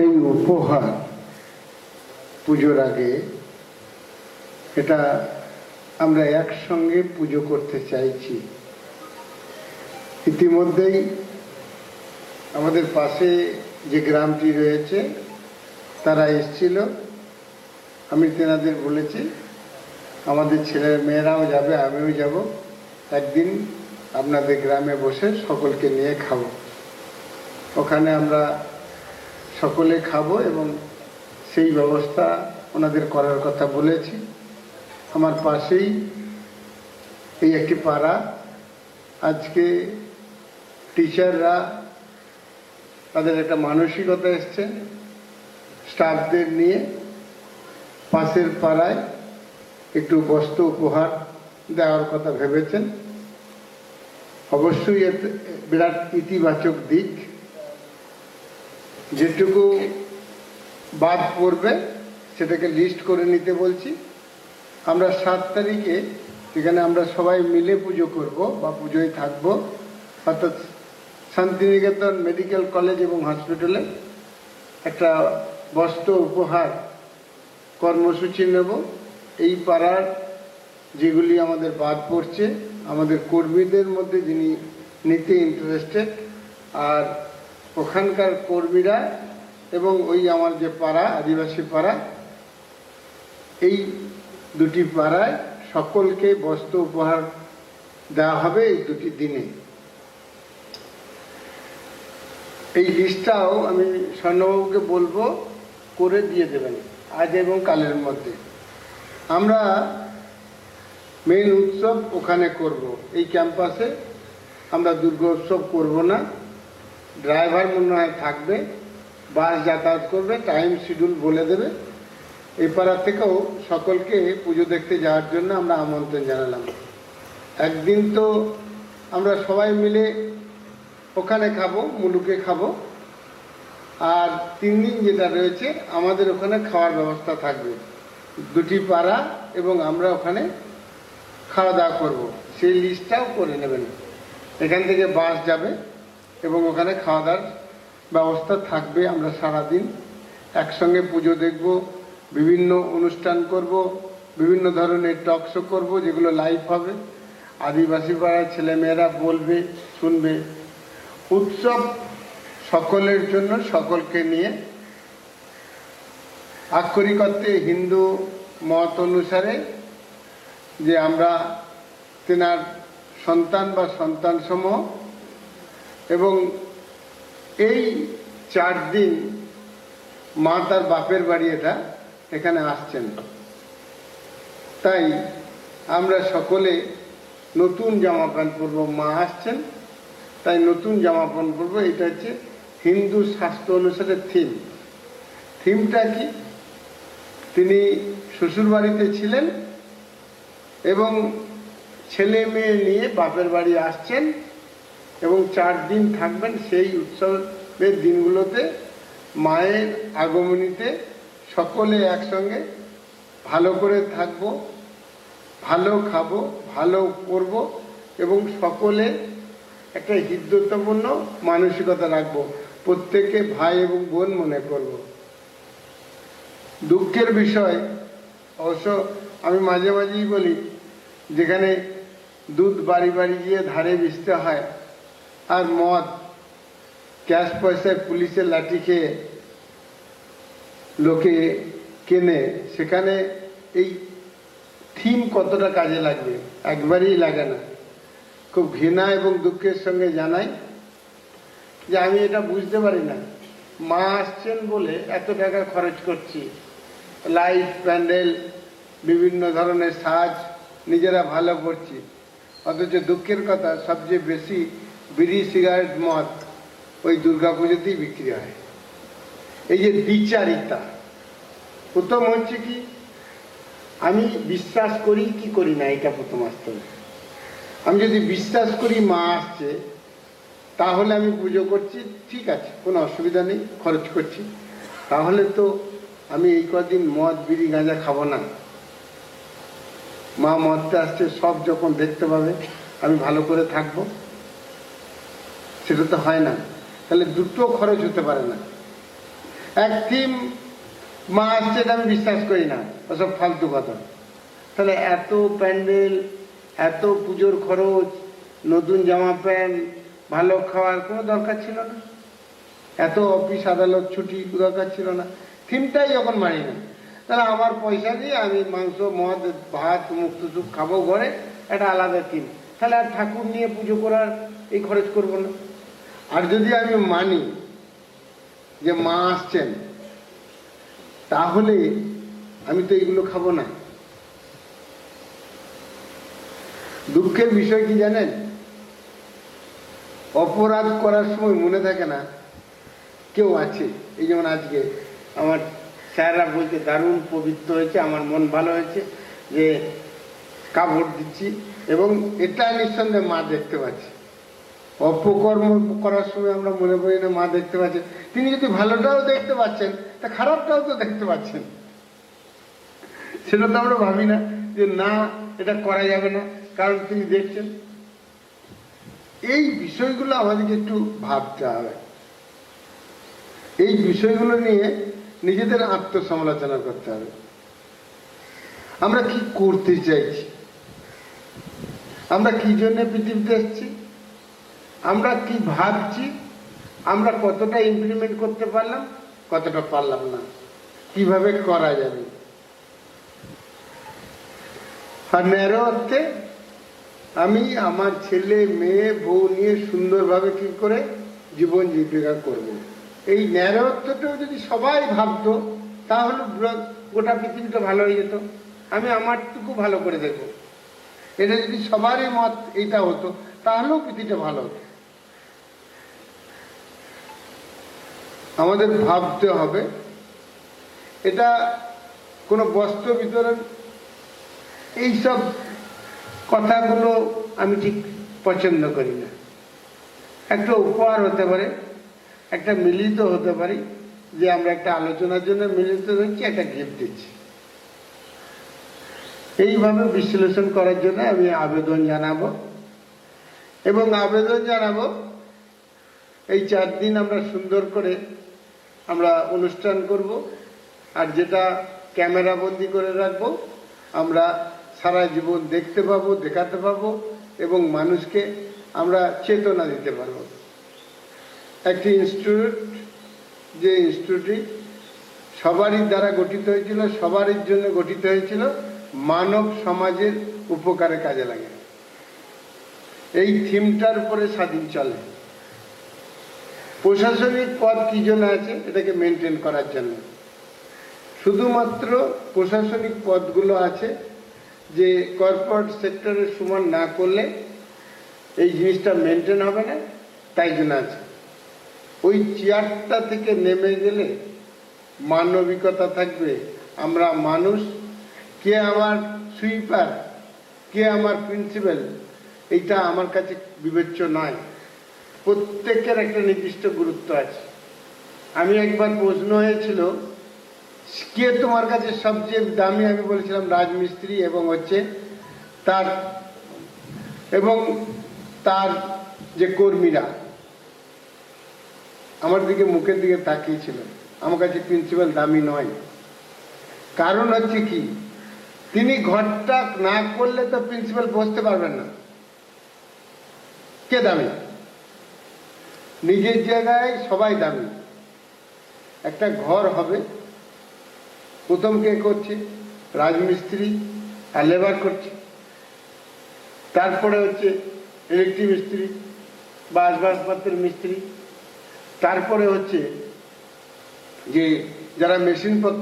এই উপহার পুজোর আগে, এটা আমরা একসঙ্গে পুজো করতে চাইছি। ইতিমধ্যেই আমাদের পাশে যে গ্রামটি রয়েছে, তারা এসছিল। আমি তেনাদের বলেছি, আমাদের ছেলে মেয়েরাও যাবে, আমিও যাব। একদিন আপনাদের গ্রামে বসে সকলকে নিয়ে খাব। ওখানে আমরা সকলে খাব এবং সেই ব্যবস্থা ওনাদের করার কথা বলেছি। আমার পাশেই এই একটি পাড়া। আজকে টিচাররা তাদের একটা মানসিকতা এসছে স্টাফদের নিয়ে। পাশের পাড়ায় একটু বস্ত্র উপহার দেওয়ার কথা ভেবেছেন। অবশ্যই বিরাট ইতিবাচক দিক। যেটুকু বাদ পড়বে, সেটাকে লিস্ট করে নিতে বলছি। আমরা সাত তারিখে যেখানে আমরা সবাই মিলে পুজো করব বা পুজোয় থাকব। অর্থাৎ শান্তিনিকেতন মেডিকেল কলেজ এবং হসপিটালে একটা বস্ত্র উপহার কর্মসূচি নেব। এই পাড়ার যেগুলি আমাদের বাদ পড়ছে, আমাদের কর্মীদের মধ্যে যিনি নিতে ইন্টারেস্টেড আর ওখানকার কর্মীরা এবং ওই আমার যে পাড়া, আদিবাসী পাড়া, এই দুটি পাড়ায় সকলকে বস্ত্র উপহার দেওয়া হবে এই দুটি দিনে। এই লিস্টটাও আমি স্বর্ণবাবুকে বলব করে দিয়ে দেবেন আজ এবং কালের মধ্যে। আমরা মেন উৎসব ওখানে করব। এই ক্যাম্পাসে আমরা দুর্গা উৎসব করব না। ড্রাইভার মনে হয় থাকবে, বাস যাতায়াত করবে, টাইম শিডিউল বলে দেবে। এই পাড়া থেকেও সকলকে পুজো দেখতে যাওয়ার জন্য আমরা আমন্ত্রণ জানালাম। একদিন তো আমরা সবাই মিলে ওখানে খাব, মুলুকে খাব। আর তিন দিন যেটা রয়েছে, আমাদের ওখানে খাওয়ার ব্যবস্থা থাকবে। দুটি পাড়া এবং আমরা ওখানে খাওয়া দাওয়া করব। সেই লিস্টটাও করে নেবেন। এখান থেকে বাস যাবে। এবং ওখানে খাওয়া দাওয়ার ব্যবস্থা থাকবে আমরা সারাদিন। একসঙ্গে পুজো দেখব, বিভিন্ন অনুষ্ঠান করব, বিভিন্ন ধরনের টক শো করব, যেগুলো লাইভ হবে। আদিবাসী পাড়ার ছেলেমেয়েরা বলবে, শুনবে। উৎসব সকলের জন্য, সকলকে নিয়ে। আক্ষরিক অর্থে হিন্দু মত অনুসারে যে আমরা তেনার সন্তান বা সন্তান সমূহ এবং এই চার দিন মা তার বাপের বাড়ি এটা এখানে আসছেন। তাই আমরা সকলে নতুন জামা প্যান্ট পরবো, মা আসছেন, তাই নতুন জামা প্যান্ট পরবো, এটা হচ্ছে হিন্দু শাস্ত্র অনুসারে থিম থিমটা কি? তিনি শ্বশুর বাড়িতে ছিলেন এবং ছেলে মেয়ে নিয়ে বাপের বাড়ি আসছেন এবং চার দিন থাকবেন সেই উৎসবের দিনগুলোতে মায়ের আগমনীতে সকলে একসঙ্গে ভালো করে থাকব, ভালো খাব, ভালো করব এবং সকলে একটা হৃদ্যতাপূর্ণ মানসিকতা রাখব। প্রত্যেকে ভাই এবং বোন মনে করব। দুঃখের বিষয়, অবশ্য আমি মাঝে মাঝেই বলি, যেখানে দুধ বাড়ি বাড়ি গিয়ে ধারে বিচতে হয় আর মদ, ক্যাশ পয়সায় পুলিশের লাঠি খেয়ে লোকে কেনে, সেখানে এই থিম কতটা কাজে লাগবে? একবারেই লাগে না। খুব ঘৃণা এবং দুঃখের সঙ্গে জানাই যে আমি এটা বুঝতে পারি না। মা আসছেন বলে এত টাকা খরচ করছি। লাইট, প্যান্ডেল, বিভিন্ন ধরনের সাজ নিজেরা ভালো করছি। অথচ দুঃখের কথা সবচেয়ে বেশি বিড়ি, সিগারেট, মদ, ওই দুর্গা পুজোতেই বিক্রি হয়। এই যে বিচারিতা, প্রথম হচ্ছে কি, আমি বিশ্বাস করি কি করি না, এটা প্রথম আসতে হবে। আমি যদি বিশ্বাস করি মা আসছে, তাহলে আমি পুজো করছি, ঠিক আছে, কোনো অসুবিধা নেই, খরচ করছি। তাহলে তো আমি এই কদিন মদ, বিড়ি, গাঁজা খাব না। মা মদটা আসছে, সব যখন দেখতে পাবে, আমি ভালো করে থাকব। সেটা তো হয় না। তাহলে দুটো খরচ হতে পারে না। এক থিম মা আসছে এটা আমি বিশ্বাস করি না, ওসব ফালতু কথা। তাহলে এত প্যান্ডেল, এত পুজোর খরচ, নতুন জামা প্যান্ট, ভালো খাওয়ার কোনো দরকার ছিল না। এত অফিস আদালত ছুটি দরকার ছিল না। থিমটাই যখন মানি না, তাহলে আমার পয়সা দিয়ে আমি মাংস, মদ, ভাত, মুক্ত চুপ খাব ঘরে, একটা আলাদা থিম। তাহলে আর ঠাকুর নিয়ে পুজো করার এই খরচ করব না। আর যদি আমি মানি যে মা আসছেন, তাহলে আমি তো এগুলো খাব না। দুঃখের বিষয় কি জানেন? অপরাধ করার সময় মনে থাকে না কেউ আছে। এই যেমন আজকে আমার স্যাররা বলছে, দারুণ পবিত্র হয়েছে, আমার মন ভালো হয়েছে, যে কাপড় দিচ্ছি। এবং এটা নিঃসন্দেহে মা দেখতে পাচ্ছি। অপকর্ম করার সময় আমরা মনে করি না, মা দেখতে পাচ্ছেন। তিনি যদি ভালোটাও দেখতে পাচ্ছেন, তা খারাপটাও তো দেখতে পাচ্ছেন। সেটা তো আমরা ভাবি না যে না, এটা করা যাবে না, কারণ তিনি দেখছেন। এই বিষয়গুলো আমাদেরকে একটু ভাবতে হবে। এই বিষয়গুলো নিয়ে নিজেদের আত্মসমালোচনা করতে হবে। আমরা কি করতে চাইছি? আমরা কি জন্য পৃথিবীতে এসেছি আমরা কি ভাবছি? আমরা কতটা ইমপ্লিমেন্ট করতে পারলাম? কতটা পারলাম না। কীভাবে করা যাবে? আর ন্যারো অর্থে আমি আমার ছেলে, মেয়ে, বউ নিয়ে সুন্দরভাবে কি করে জীবন জীবিকা করব। এই ন্যারো অর্থটাও যদি সবাই ভাবতো, তাহলে গোটা পৃথিবীটা ভালো হয়ে যেত। আমি আমারটুকু ভালো করে দেখব। এটা যদি সবারই মত এটা হতো, তাহলেও পৃথিবীটা ভালো হতো। আমাদের ভাবতে হবে। এটা কোনো বস্ত্র বিতরণ? এইসব কথাগুলো আমি ঠিক পছন্দ করি না। একটা উপহার হতে পারে, একটা মিলিত হতে পারি, যে আমরা একটা আলোচনার জন্য মিলিত হচ্ছি, একটা গিফট দিচ্ছি। এইভাবে বিশ্লেষণ করার জন্য আমি আবেদন জানাব। এবং আবেদন জানাব, এই চার দিন আমরা সুন্দর করে আমরা অনুষ্ঠান করব, আর যেটা ক্যামেরা বন্দি করে রাখব, আমরা সারা জীবন দেখতে পাবো, দেখাতে পাবো, এবং মানুষকে আমরা চেতনা দিতে পারব। একটি ইনস্টিটিউট, যে ইনস্টিটিউটটি সবারই দ্বারা গঠিত হয়েছিল, সবারই জন্য গঠিত হয়েছিল, মানব সমাজের উপকারে কাজে লাগে। এই থিমটার উপরে স্বাধীন চলে। প্রশাসনিক পদ কি জন্য আছে? এটাকে মেনটেন করার জন্য। শুধুমাত্র প্রশাসনিক পদগুলো আছে যে কর্পোরেট সেক্টরের সমান না করলে এই জিনিসটা মেনটেন হবে না, তাই জন্য আছে। ওই চেয়ারটা থেকে নেমে গেলে মানবিকতা থাকবে। আমরা মানুষ, কে আমার সুইপার কে আমার প্রিন্সিপাল এইটা আমার কাছে বিবেচ্য নয়। প্রত্যেকের একটা নির্দিষ্ট গুরুত্ব আছে। আমি একবার প্রশ্ন হয়েছিল, কে তোমার কাছে সবচেয়ে দামি? আমি বলেছিলাম রাজমিস্ত্রি এবং হচ্ছে তার, এবং তার যে কর্মীরা, আমার দিকে মুখের দিকে তাকিয়েছিল। আমার কাছে প্রিন্সিপাল দামি নয়। কারণ হচ্ছে কি, তিনি ঘরটা না করলে তো প্রিন্সিপাল বসতে পারবেন না। কে দামি? নিজের জায়গায় সবাই দামি। একটা ঘর হবে, প্রথম কে করছে? রাজমিস্ত্রি, আর লেবার করছে। তারপরে হচ্ছে ইলেকট্রিক মিস্ত্রি বা আসবাসপত্রের মিস্ত্রি। তারপরে হচ্ছে যে যারা মেশিনপত্র